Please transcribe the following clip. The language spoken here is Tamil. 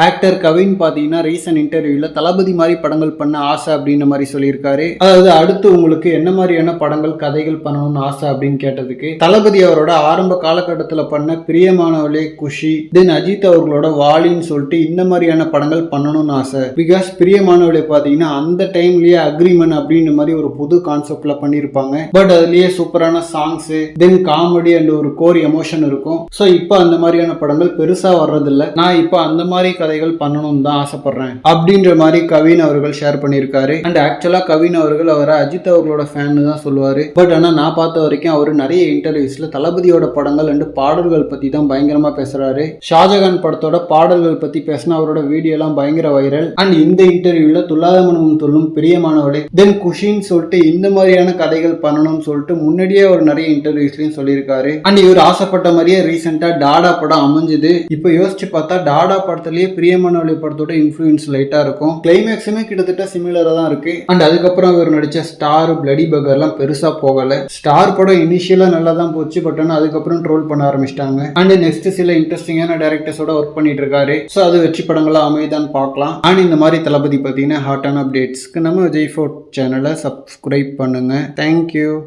ஆக்டர் கவின் பார்த்தீங்கன்னா ரீசன்ட் இன்டர்வியூவில் தளபதி மாதிரி படங்கள் பண்ண ஆசை அப்படின்ற மாதிரி சொல்லியிருக்காரு. அதாவது அடுத்து உங்களுக்கு என்ன மாதிரியான படங்கள் கதைகள் பண்ணணும்னு ஆசை அப்படின்னு கேட்டதுக்கு தளபதி அவரோட ஆரம்ப காலகட்டத்தில் பண்ண பிரியமானவளே குஷி தென் அஜித் அவர்களோட வாலின்னு சொல்லிட்டு இந்த மாதிரியான படங்கள் பண்ணணும்னு ஆசை. பிகாஸ் பிரியமானவளே பார்த்தீங்கன்னா அந்த டைம்லயே அக்ரிமெண்ட் அப்படின்ற மாதிரி ஒரு புது கான்செப்ட்ல பண்ணியிருப்பாங்க. பட் அதுலயே சூப்பரான சாங்ஸ் தென் காமெடி அண்ட் ஒரு கோர் எமோஷன் இருக்கும். ஸோ இப்போ அந்த மாதிரியான படங்கள் பெருசாக வர்றதில்ல. நான் இப்போ அந்த மாதிரி கதைகள் பண்ணணும்னு தான் ஆசைப்படுறேன். அப்படின்ற மாதிரி கவின் அவர்கள் ஷேர் பண்ணியிருக்காரு. அண்ட் ஆக்சுவலா கவின் அவர்கள் அவரை அஜித் அவர்களோட ஃபேன் தான் சொல்லுவாரு. பட் ஆனால் நான் பார்த்த வரைக்கும் அவர் நிறைய இன்டர்வியூஸ்ல தளபதியோட படங்கள் அண்டு பாடல்கள் பற்றி தான் பயங்கரமாக பேசுறாரு. ஷாஜகான் படத்தோட பாடல்கள் பற்றி பேசின அவரோட வீடியோலாம் பயங்கர வைரல் அண்ட் இந்த இன்டர்வியூவில் துல்லாத மனமும் தொல்லும் பிரியமானவளே தென் குஷின்னு சொல்லிட்டு இந்த மாதிரியான கதைகள் பண்ணணும்னு சொல்லிட்டு முன்னாடியே அவர் நிறைய இன்டர்வியூஸ்லையும் சொல்லியிருக்காரு. அண்ட் இவர் ஆசைப்பட்ட மாதிரியே ரீசெண்டாக டாடா படம் அமைஞ்சுது. இப்போ யோசிச்சு பார்த்தா டாடா படத்துலயே பிரியமனோலி படத்தோட இன்ஃப்ளூயன்ஸ் லைட்டாக இருக்கும். கிளைமேக்ஸுமே கிட்டத்தட்ட சிமிலராக தான் இருக்கு. அண்ட் அதுக்கப்புறம் இவர் நடித்த ஸ்டார் பிளடி பகர்லாம் பெருசாக போகலை. ஸ்டார் படம் இனிஷியலாக நல்லா தான் போச்சு பட் ஆனால் அதுக்கப்புறம் ட்ரோல் பண்ண ஆரம்பிச்சிட்டாங்க. அண்ட் நெக்ஸ்ட் சில இன்ட்ரெஸ்டிங்கான டேரக்டர்ஸோட ஒர்க் பண்ணிட்டு இருக்காரு. ஸோ அது வெற்றி படங்களாக அமைதான் பார்க்கலாம். அண்ட் இந்த மாதிரி தளபதி பார்த்தீங்கன்னா ஹாட்டான அப்டேட்ஸ்க்கு நம்ம விஜய் ஃபோர்ட் சேனலை சப்ஸ்கிரைப் பண்ணுங்கள் தேங்க்யூ